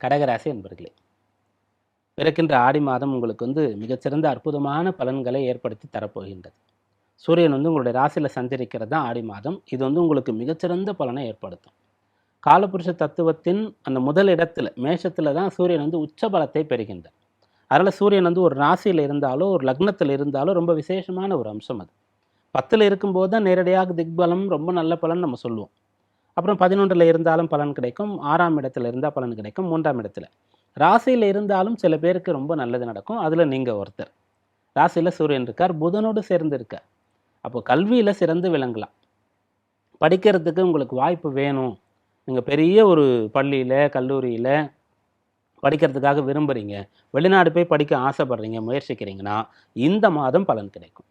கடகராசி என்பர்களே பிறக்கின்ற ஆடி மாதம் உங்களுக்கு வந்து மிகச்சிறந்த அற்புதமான பலன்களை ஏற்படுத்தி தரப்போகின்றது. சூரியன் வந்து உங்களுடைய ராசியில் சஞ்சரிக்கிறது தான் ஆடி மாதம். இது வந்து உங்களுக்கு மிகச்சிறந்த பலனை ஏற்படுத்தும். காலபுருஷ தத்துவத்தின் அந்த முதல் இடத்துல மேஷத்தில் தான் சூரியன் வந்து உச்ச பலத்தை பெறுகின்றார். அதனால் சூரியன் வந்து ஒரு ராசியில் இருந்தாலோ ஒரு லக்னத்தில் இருந்தாலோ ரொம்ப விசேஷமான ஒரு அம்சம் அது. பத்தில் இருக்கும்போது தான் நேரடியாக திக்பலம் ரொம்ப நல்ல பலன் நம்ம சொல்லுவோம். அப்புறம் பதினொன்றில் இருந்தாலும் பலன் கிடைக்கும். ஆறாம் இடத்துல இருந்தால் பலன் கிடைக்கும். மூன்றாம் இடத்துல. ராசியில் இருந்தாலும் சில பேருக்கு ரொம்ப நல்லது நடக்கும். அதில் நீங்கள் ஒருத்தர். ராசியில் சூரியன் இருக்கார். புதனோடு சேர்ந்து இருக்கார். அப்போ கல்வியில் சிறந்து விளங்கலாம். படிக்கிறதுக்கு உங்களுக்கு வாய்ப்பு வேணும். நீங்கள் பெரிய ஒரு பள்ளியில் கல்லூரியில் படிக்கிறதுக்காக விரும்புகிறீங்க வெளிநாடு போய் படிக்க ஆசைப்படுறீங்க முயற்சிக்கிறீங்கன்னா இந்த மாதம் பலன் கிடைக்கும்.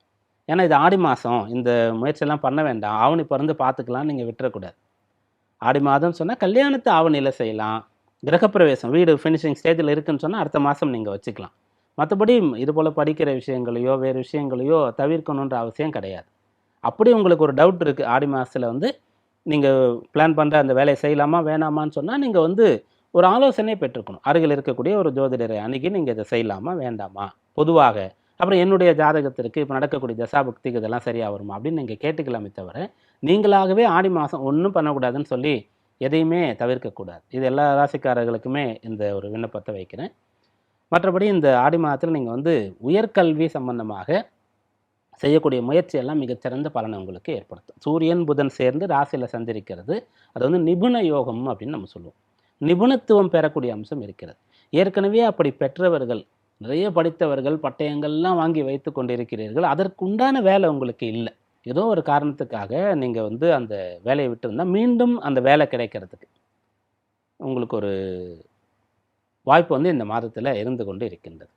ஏன்னா இது ஆடி மாதம் இந்த முயற்சியெல்லாம் பண்ண வேண்டாம். ஆவணி பிறந்து பார்த்துக்கலாம் நீங்கள் விட்டுறக்கூடாது. ஆடி மாதம் சொன்னால் கல்யாணத்தை ஆவணியில் செய்யலாம். கிரகப்பிரவேசம் வீடு ஃபினிஷிங் ஸ்டேஜில் இருக்குன்னு சொன்னால் அடுத்த மாதம் நீங்கள் வச்சுக்கலாம். மற்றபடி இதுபோல் படிக்கிற விஷயங்களையோ வேறு விஷயங்களையோ தவிர்க்கணுன்ற அவசியம் கிடையாது. அப்படி உங்களுக்கு ஒரு டவுட் இருக்குது ஆடி மாதத்தில் வந்து நீங்கள் பிளான் பண்ணுற அந்த வேலையை செய்யலாமா வேணாமான்னு சொன்னால் நீங்கள் வந்து ஒரு ஆலோசனை பெற்றுக்கணும். அருகில் இருக்கக்கூடிய ஒரு ஜோதிடரை அணுகி நீங்கள் இதை செய்யலாமா வேண்டாமா? பொதுவாக அப்புறம் என்னுடைய ஜாதகத்திற்கு இப்போ நடக்கக்கூடிய தசாபக்திக்கு இதெல்லாம் சரியாக வருமா அப்படின்னு நீங்கள் கேட்டுக்கலாமே தவிர நீங்களாகவே ஆடி மாதம் ஒன்றும் பண்ணக்கூடாதுன்னு சொல்லி எதையுமே தவிர்க்கக்கூடாது இது எல்லா ராசிக்காரர்களுக்குமே இந்த ஒரு விண்ணப்பத்தை வைக்கிறேன். மற்றபடி இந்த ஆடி மாதத்தில் நீங்கள் வந்து உயர்கல்வி சம்பந்தமாக செய்யக்கூடிய முயற்சி எல்லாம் மிகச்சிறந்த பலனை உங்களுக்கு ஏற்படுத்தும். சூரியன் புதன் சேர்ந்து ராசியில் சந்திரிக்கிறது அது வந்து நிபுண யோகம் அப்படின்னு நம்ம சொல்லுவோம். நிபுணத்துவம் பெறக்கூடிய அம்சம் இருக்கிறது. ஏற்கனவே அப்படி பெற்றவர்கள் நிறைய படித்தவர்கள் பட்டயங்கள்லாம் வாங்கி வைத்து கொண்டிருக்கிறீர்கள். அதற்குண்டான வேலை உங்களுக்கு இல்லை. ஏதோ ஒரு காரணத்துக்காக நீங்கள் வந்து அந்த வேலையை விட்டுருந்தால் மீண்டும் அந்த வேலை கிடைக்கிறதுக்கு உங்களுக்கு ஒரு வாய்ப்பு வந்து இந்த மாதத்தில் இருந்து கொண்டு இருக்கின்றது.